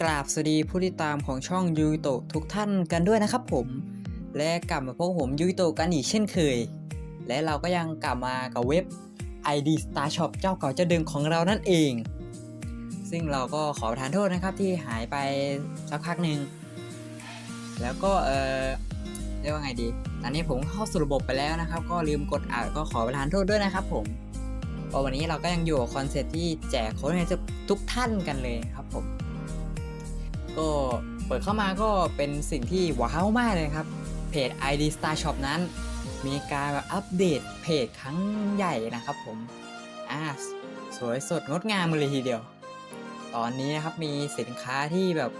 กราบสวัสดีผู้ติดตามของช่องยูโตทุกท่านกันด้วยนะครับผม และกลับมาพบผมยูโตกันอีกเช่นเคย และเราก็ยังกลับมากับเว็บ ID Star Shop เจ้าเก่าเจ้าเดิมของเรานั่นเอง ซึ่งเราก็ขอประทานโทษนะครับที่หายไปสักพักหนึ่งแล้วก็เออเรียกว่าไงดี ตอนนี้ผมเข้าสู่ระบบไปแล้วนะครับ ก็ลืมกดอ่านก็ขอประทานโทษด้วยนะครับผมวันนี้เราก็ยังอยู่คอนเซ็ปต์ที่แจกโค้ดให้ทุกท่านกันเลยครับผม ก็เปิดเข้ามาก็เป็นสิ่งที่ว้าวมากเลยครับ เพจ ID Star Shop นั้น มีการอัปเดตเพจครั้งใหญ่นะครับผมอ่าสวยสดงดงามเลยทีเดียว ตอนนี้นะครับมีสินค้าที่แบบ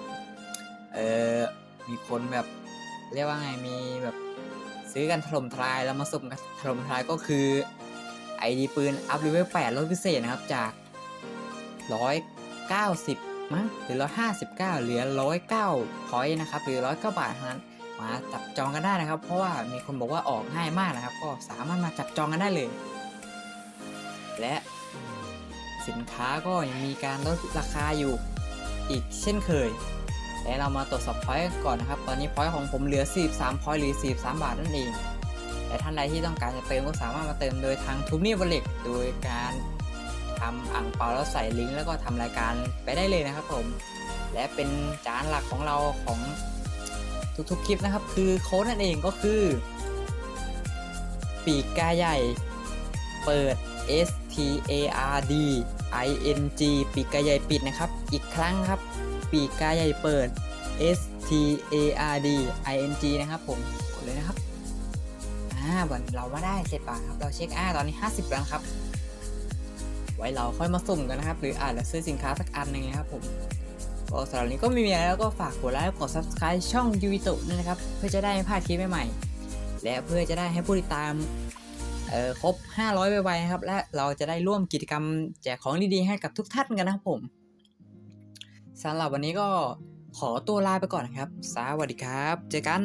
เออมีคนแบบเรียกว่าไงมีแบบซื้อกันถล่มทลายแล้วมาสุ่มกันถล่มทลายก็คือ ID ปืนอัพเลเวล8ลดพิเศษนะครับจาก 190 มั้งหรือ 159 เหลือ 109พอยต์นะครับ หรือ 109 บาทเท่านั้น มาจับจองกันได้นะครับ เพราะว่ามีคนบอกว่าออกง่ายมากนะครับ ก็สามารถมาจับจองกันได้เลย และสินค้าก็ยังมีการลดราคาอยู่อีกเช่นเคย และเรามาตรวจสอบพอยต์ก่อนนะครับ ตอนนี้พอยต์ของผมเหลือ 43พอยต์หรือ 43 บาทนั่นเอง แต่ท่านใดที่ต้องการจะเติมก็สามารถมาเติมโดยทางทูนี่วอลเล็ตโดยการ ทำอ่างเปาแล้วใส่ลิงก์แล้วก็ทำรายการไปได้เลยนะครับผม และเป็นจานหลักของเราของทุกๆคลิปนะครับ คือโค้ดนั่นเองก็คือ ปีกกาใหญ่ เปิด S T A R D I N G ปีกกาใหญ่ปิดนะครับ อีกครั้งครับ ปีกกาใหญ่เปิด S T A R D I N G นะครับผมกดเลยนะครับอ่าวันเรามาได้เสร็จป่ะครับ เราเช็คอ่าตอนนี้ 50แล้วครับ ไว้เราค่อยมาสุ่มกันนะครับ หรืออาจจะซื้อสินค้าสักอันหนึ่งนะครับผมก็สำหรับนี้ก็ไม่มีอะไรแล้วก็ฝากกดไลค์กด subscribe ช่องยูวิโตะด้วยนะครับ เพื่อจะได้ไม่พลาดคลิปใหม่ๆและเพื่อจะได้ให้ผู้ติดตามเอ่อครบ 500ไวๆนะครับ และเราจะได้ร่วมกิจกรรมแจกของดีๆให้กับทุกท่านกันนะครับผมสำหรับวันนี้ก็ขอตัวลาไปก่อนนะครับ สวัสดีครับ เจอกัน